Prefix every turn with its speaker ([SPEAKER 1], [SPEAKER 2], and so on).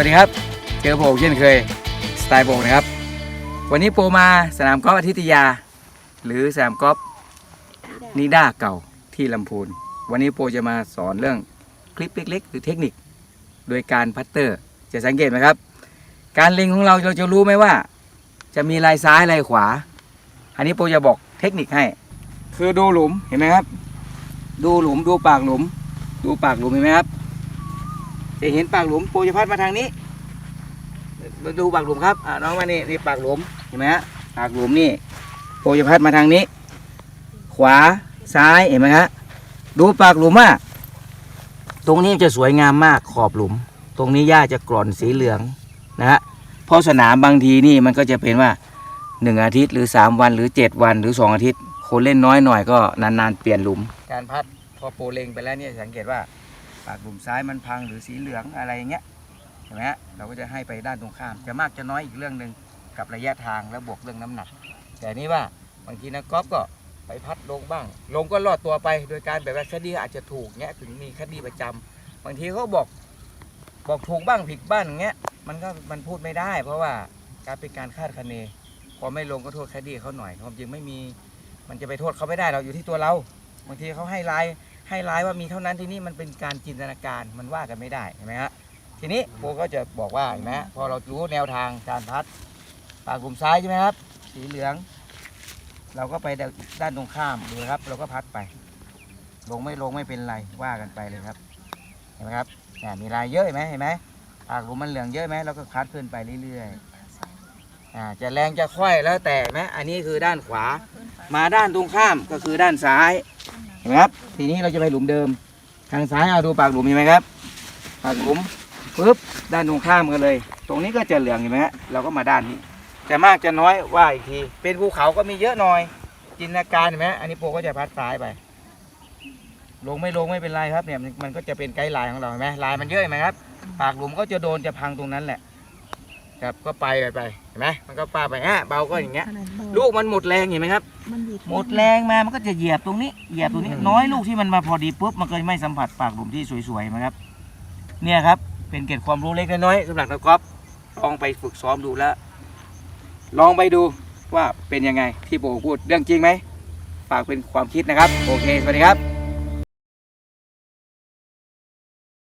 [SPEAKER 1] วัสดีครับ เจอผมเช่นเคยสไตล์โบกนะครับ วันนี้โปรมาสนามกอล์ฟอาทิตยา หรือสนามกอล์ฟนิด้าเก่าที่ลำพูน วันนี้โปรจะมาสอนเรื่องคลิปเล็กๆ หรือเทคนิค โดยการพัตเตอร์จะสังเกตไหมครับ การเล็งของเราเราจะรู้ไหมว่า จะมีลายซ้ายลายขวา อันนี้โปรจะบอกเทคนิคให้ คือดูหลุมเห็นไหมครับ ดูหลุมดูปากหลุม ดูปากหลุมเห็นไหมครับ จะเห็นปากหลุมโปรจะพัดมาทางนี้มาดูปากหลุมครับอ่าน้องมานี่นี่ปากหลุมเห็นไหมฮะปากหลุมนี่โปรจะพัดมาทางนี้ ขวาซ้ายเห็นไหมฮะดูปากหลุมอะตรงนี้จะสวยงามมากขอบหลุม ตรงนี้หญ้าจะกร่อนสีเหลืองนะฮะเพราะสนามบางทีนี่มันก็จะเป็นว่าหนึ่งอาทิตย์หรือสามวันหรือเจ็ดวันหรือสองอาทิตย์ คนเล่นน้อยหน่อยก็นานๆเปลี่ยนหลุม การพัดพอโปรเลงไปแล้วเนี่ยสังเกตว่า ปากหลุมซ้ายมันพังหรือสีเหลืองอะไรเงี้ยเห็นไหมฮะเราก็จะให้ไปด้านตรงข้าม จะมากจะน้อยอีกเรื่องหนึ่งกับระยะทางและบวกเรื่องน้ำหนัก แต่นี่ว่าบางทีนักกอล์ฟก็ไปพัดลงบ้าง ลงก็ลอดตัวไป โดยการแบบว่าคดีอาจจะถูกเงี้ยถึงมีคดีประจำบางทีเขาบอกบอกถูกบ้างผิดบ้างอย่างเงี้ยมันก็มันพูดไม่ได้ เพราะว่าการเป็นการคาดคะเนพอไม่ลงก็โทษคดีเขาหน่อยความจริงไม่มี มันจะไปโทษเขาไม่ได้เราอยู่ที่ตัวเรา บางทีเขาให้ไลน์ ให้ร้ายว่ามีเท่านั้นที่นี่มันเป็นการจินตนาการมันว่ากันไม่ได้เห็นไหมฮะทีนี้โปก็จะบอกว่าเห็นไหมพอเรารู้แนวทางการพัดปากกลุ่มซ้ายใช่ไหมครับ สีเหลือง เราก็ไปด้านตรงข้ามดูนะครับ เราก็พัดไป ลงไม่ลงไม่เป็นไรว่ากันไปเลยครับ เห็นไหมครับเนี่ยมีลายเยอะไหมเห็นไหมปากหลุมมันเหลืองเยอะไหมเราก็พัดขึ้นไปเรื่อยๆอ่าจะแรงจะค่อยแล้วแต่นะอันนี้คือด้านขวา มาด้านตรงข้ามก็คือด้านซ้าย ไหมครับ ทีนี้เราจะไปหลุมเดิม ทางซ้ายเอาดูปากหลุมเห็นไหมครับ ปากหลุมปุ๊บด้านตรงข้ามกันเลย ตรงนี้ก็จะเหลืองเห็นไหมฮะเราก็มาด้านนี้จะมากจะน้อยว่าอีกที เป็นภูเขาก็มีเยอะหน่อย จินตนาการเห็นไหมอันนี้โปรก็จะพัดซ้ายไป ลงไม่ลงไม่เป็นไรครับเนี่ยมันมันก็จะเป็นไกด์ไลน์ของเราเห็นไหมลายมันเยอะเห็นไหมครับ ปากหลุมก็จะโดนจะพังตรงนั้นแหละ ครับก็ไปไปไปเห็นไหมมันก็ป้าไปอะเบาก็อย่างเงี้ย ลูกมันหมดแรงเห็นไหมครับหมดแรงมา มันก็จะเหยียบตรงนี้ เหยียบตรงนี้ น้อยลูกที่มันมาพอดีปุ๊บ มันก็ไม่สัมผัสปากหลุมที่สวยๆนะครับ เนี่ยครับ เป็นเกร็ดความรู้เล็กน้อยๆสำหรับนักกอล์ฟลองไปฝึกซ้อมดูแล้ว ลองไปดูว่าเป็นยังไงที่โบพูดเรื่องจริงไหม ฝากเป็นความคิดนะครับ โอเค สวัสดีครับ